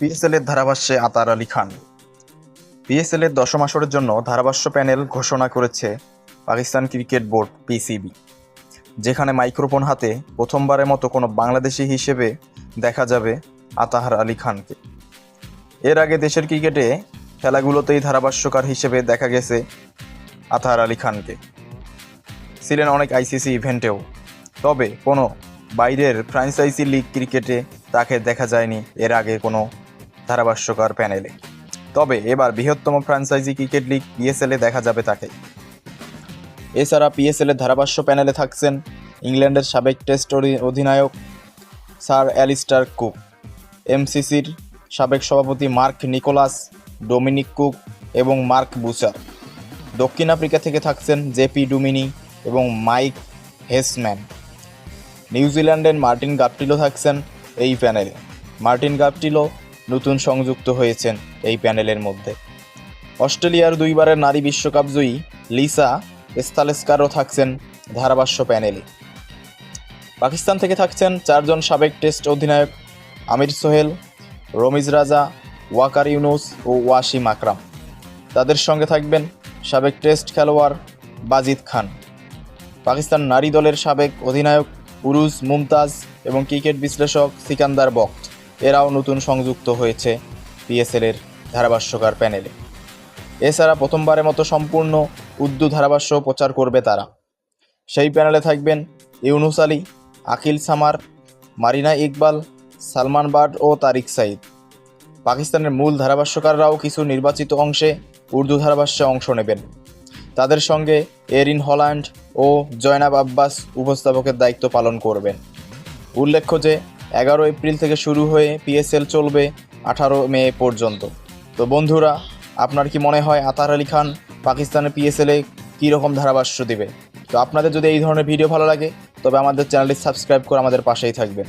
PSL এর ধারাভাষ্যে আতার Ali Khan. PSL এর দশম আসরের জন্য ধারাভাষ্য প্যানেল ঘোষণা করেছে পাকিস্তান ক্রিকেট বোর্ড, পিসিবি। যেখানে মাইক্রোফোন হাতে প্রথমবারের মতো কোনো বাংলাদেশি হিসেবে দেখা যাবে আতাহার আলী খানকে। এর আগে দেশের ক্রিকেটে খেলাগুলোতেই ধারাভাষ্যকার হিসেবে দেখা গেছে আতাহার আলী খানকে। ছিলেন অনেক আইসিসি ইভেন্টেও। তবে কোনো বাইরের ফ্র্যাঞ্চাইজি লিগ ক্রিকেটে তাকে দেখা যায়নি। এর আগে কোনো ধারাভাষ্যকার প্যানেলে। তবে এবার বৃহত্তম ফ্র্যাঞ্চাইজি ক্রিকেট লিগ পিএসএলে দেখা যাবে তাকে। এছাড়া পিএসএলের ধারাভাষ্য প্যানেলে থাকছেন ইংল্যান্ডের সাবেক টেস্ট অধিনায়ক স্যার অ্যালিস্টার কুক, এমসিসির সাবেক সভাপতি মার্ক নিকোলাস, ডোমিনিক কুক এবং মার্ক বুচার। দক্ষিণ আফ্রিকা থেকে থাকছেন জেপি ডুমিনি এবং মাইক হেসম্যান। নিউজিল্যান্ডের মার্টিন গাপটিলো থাকছেন এই প্যানেলে। মার্টিন গাপটিলো নতুন সংযুক্ত হয়েছেন এই প্যানেলের মধ্যে। অস্ট্রেলিয়ার দুইবারের নারী বিশ্বকাপ জয়ী লিসা এস্তালেস্কারও থাকছেন ধারাভাষ্য প্যানেলে। পাকিস্তান থেকে থাকছেন চারজন সাবেক টেস্ট অধিনায়ক আমির সোহেল, রমিজ রাজা, ওয়াকার ইউনুস ও ওয়াসিম আকরাম। তাদের সঙ্গে থাকবেন সাবেক টেস্ট খেলোয়াড় বাজিদ খান। পাকিস্তান নারী দলের সাবেক অধিনায়ক উরুজ মুমতাজ এবং ক্রিকেট বিশ্লেষক সিকান্দার বক্ত এরাও নতুন সংযুক্ত হয়েছে পিএসএলের ধারাভাষ্যকার প্যানেলে। এছাড়া প্রথমবারের মতো সম্পূর্ণ উর্দু ধারাভাষ্য প্রচার করবে তারা। সেই প্যানেলে থাকবেন ইউনুস আলী, আকিল সামার, মারিনা ইকবাল, সালমান বাট ও তারিক সাইদ পাকিস্তানের মূল ধারাভাষ্যকাররাও কিছু নির্বাচিত অংশে উর্দু ধারাভাষ্যে অংশ নেবেন। তাদের সঙ্গে এরিন হল্যান্ড ও জয়নাব আব্বাস উপস্থাপকের দায়িত্ব পালন করবেন। উল্লেখ্য যে এগারো এপ্রিল থেকে শুরু হয়ে পিএসএল চলবে আঠারো মে পর্যন্ত। তো বন্ধুরা, আপনার কি মনে হয় আতার আলী খান পাকিস্তানের পিএসএলে কীরকম ধারাভাষ্য দেবে? তো আপনাদের যদি এই ধরনের ভিডিও ভালো লাগে, তবে আমাদের চ্যানেলটি সাবস্ক্রাইব করে আমাদের পাশেই থাকবেন।